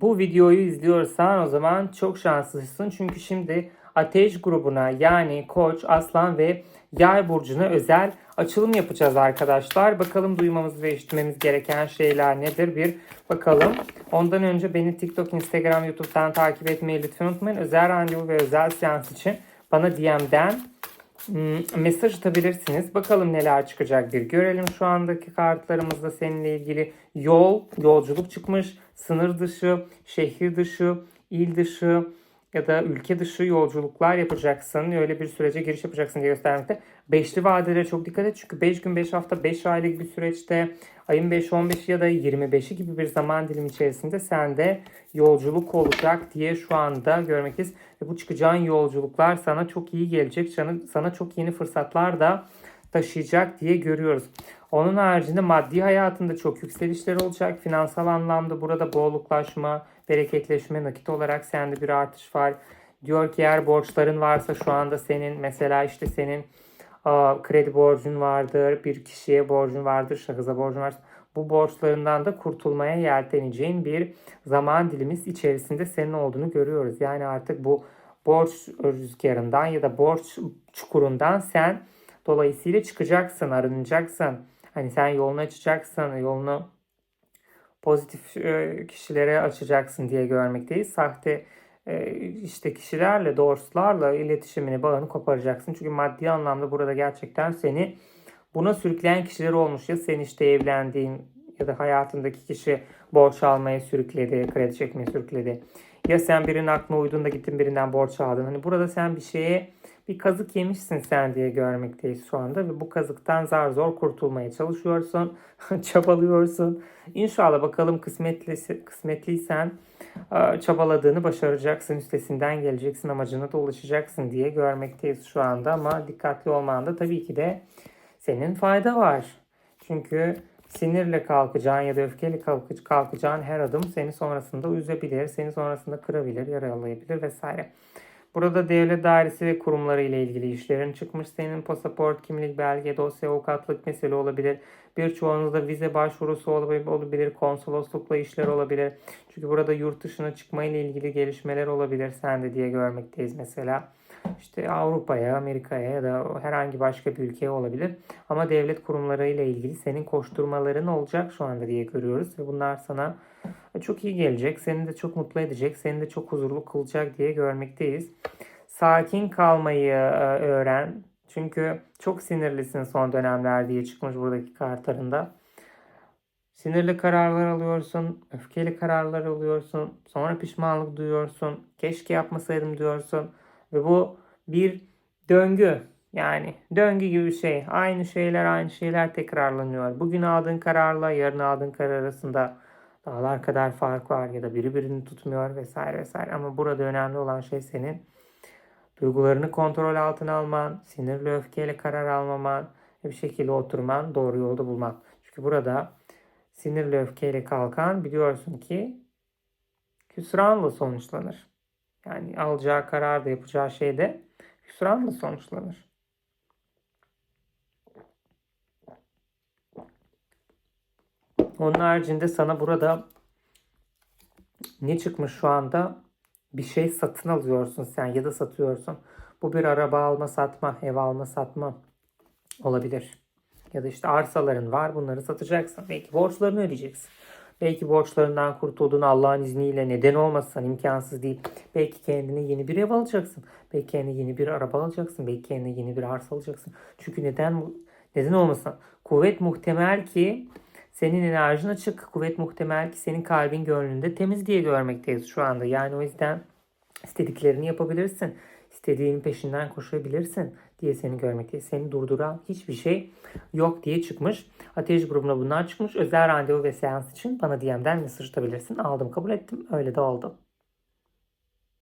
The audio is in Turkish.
bu videoyu izliyorsan o zaman çok şanslısın. Çünkü şimdi Ateş grubuna yani Koç, Aslan ve Yay burcuna özel açılım yapacağız arkadaşlar. Bakalım duymamız ve işitmemiz gereken şeyler nedir bir bakalım. Ondan önce beni TikTok, Instagram, YouTube'dan takip etmeyi lütfen unutmayın. Özel randevu ve özel seans için bana DM'den mesaj atabilirsiniz. Bakalım neler çıkacak bir görelim. Şu andaki kartlarımızda seninle ilgili yol, yolculuk çıkmış. Sınır dışı, şehir dışı, il dışı ya da ülke dışı yolculuklar yapacaksın. Öyle bir sürece giriş yapacaksın diye göstermekte. Beşli vadelere çok dikkat et. Çünkü 5 gün 5 hafta 5 aylık bir süreçte ayın 5-15 ya da 25'i gibi bir zaman dilimi içerisinde sende yolculuk olacak diye şu anda görmekteyiz. Ve bu çıkacağın yolculuklar sana çok iyi gelecek. Sana çok yeni fırsatlar da taşıyacak diye görüyoruz. Onun haricinde maddi hayatında çok yükselişler olacak. Finansal anlamda burada bolluklaşma, bereketleşme, nakit olarak sende bir artış var. Diyor ki eğer borçların varsa şu anda senin mesela işte senin aa, kredi borcun vardır, bir kişiye borcun vardır, şahıza borcun varsa bu borçlarından da kurtulmaya yelteneceğin bir zaman dilimiz içerisinde senin olduğunu görüyoruz. Yani artık bu borç rüzgarından ya da borç çukurundan sen dolayısıyla çıkacaksın, arınacaksın. Hani sen yolunu açacaksın, yolunu pozitif e, kişilere açacaksın diye görmekteyiz. Sahte e, işte kişilerle, dostlarla iletişimini, bağını koparacaksın. Çünkü maddi anlamda burada gerçekten seni buna sürükleyen kişiler olmuş. Ya sen işte evlendiğin ya da hayatındaki kişi borç almaya sürükledi, kredi çekmeye sürükledi. Ya sen birinin aklına uydun da gittin birinden borç aldın. Hani burada sen bir şeye bir kazık yemişsin sen diye görmekteyiz şu anda ve bu kazıktan zar zor kurtulmaya çalışıyorsun, çabalıyorsun. İnşallah bakalım kısmetli, kısmetliysen e, çabaladığını başaracaksın, üstesinden geleceksin, amacına da ulaşacaksın diye görmekteyiz şu anda ama dikkatli olmanda tabii ki de senin fayda var. Çünkü sinirle kalkacağın ya da öfkeyle kalkacağın her adım seni sonrasında üzebilir, seni sonrasında kırabilir, yaralayabilir vesaire. Burada devlet dairesi ve kurumları ile ilgili işlerin çıkmış. Senin pasaport, kimlik belge, dosya, avukatlık mesele olabilir. Birçoğunuzda vize başvurusu olabilir, konsoloslukla işler olabilir. Çünkü burada yurt dışına çıkma ile ilgili gelişmeler olabilir sende diye görmekteyiz mesela. İşte Avrupa'ya, Amerika'ya ya da herhangi başka bir ülkeye olabilir. Ama devlet kurumları ile ilgili senin koşturmaların olacak şu anda diye görüyoruz. Ve bunlar sana çok iyi gelecek. Seni de çok mutlu edecek. Seni de çok huzurlu kılacak diye görmekteyiz. Sakin kalmayı e, öğren. Çünkü çok sinirlisin son dönemler diye çıkmış buradaki kartlarında. Sinirli kararlar alıyorsun, öfkeli kararlar alıyorsun, sonra pişmanlık duyuyorsun, keşke yapmasaydım diyorsun. Ve bu bir döngü. Yani döngü gibi bir şey. Aynı şeyler aynı şeyler tekrarlanıyor. Bugün aldığın kararla yarın aldığın karar arasında dağlar kadar fark var ya da biri birini tutmuyor vesaire vesaire. Ama burada önemli olan şey senin duygularını kontrol altına alman, sinirli öfkeyle karar almaman ve bir şekilde oturman, doğru yolda bulman. Çünkü burada sinirli öfkeyle kalkan biliyorsun ki hüsranla sonuçlanır. Yani alacağı karar da yapacağı şey de hüsranla sonuçlanır. Onun haricinde sana burada ne çıkmış şu anda? Bir şey satın alıyorsun sen ya da satıyorsun. Bu bir araba alma satma, ev alma satma olabilir. Ya da işte arsaların var bunları satacaksın. Belki borçlarını ödeyeceksin. Belki borçlarından kurtulduğun Allah'ın izniyle neden olmasın imkansız değil. Belki kendine yeni bir ev alacaksın. Belki kendine yeni bir araba alacaksın. Belki kendine yeni bir arsa alacaksın. Çünkü neden neden olmasın? Kuvvet muhtemel ki senin enerjin açık. Kuvvet muhtemel ki senin kalbin gönlünde temiz diye görmekteyiz şu anda. Yani o yüzden istediklerini yapabilirsin. İstediğinin peşinden koşabilirsin diye seni görmekteyiz. Seni durduran hiçbir şey yok diye çıkmış. Ateş grubuna bunlar çıkmış. Özel randevu ve seans için bana DM'den mesaj atabilirsin. Aldım kabul ettim. Öyle de oldu.